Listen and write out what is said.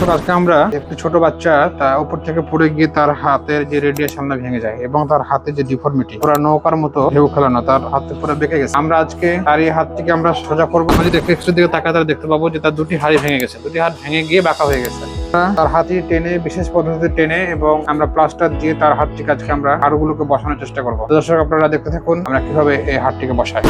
আজকে আমরা একটি ছোট বাচ্চা তার উপর থেকে পড়ে গিয়ে তার হাতের যে রেডিয়েশনটা ভেঙে যায় এবং তার হাতে যে ডিফর্মিটি পুরো নৌকার মতো ঢেউ খেলানো, তার হাতে পুরো বেঁকে গেছে। আমরা আজকে তার এই হাতটিকে আমরা সোজা করব। যদি এক্সের দিকে তাকায় তারা দেখতে পাবো যে তার দুটি হাড়ি ভেঙে গেছে। দুটি হাত ভেঙে গিয়ে বাঁকা হয়ে গেছে। তার হাতি টেনে, বিশেষ পদ্ধতিতে টেনে এবং আমরা প্লাস্টার দিয়ে তার হাতটিকে আজকে আমরা হাড়গুলোকে বসানোর চেষ্টা করব। দর্শক, আপনারা দেখতে থাকুন, আমরা কীভাবে এই হাতটিকে বসাই।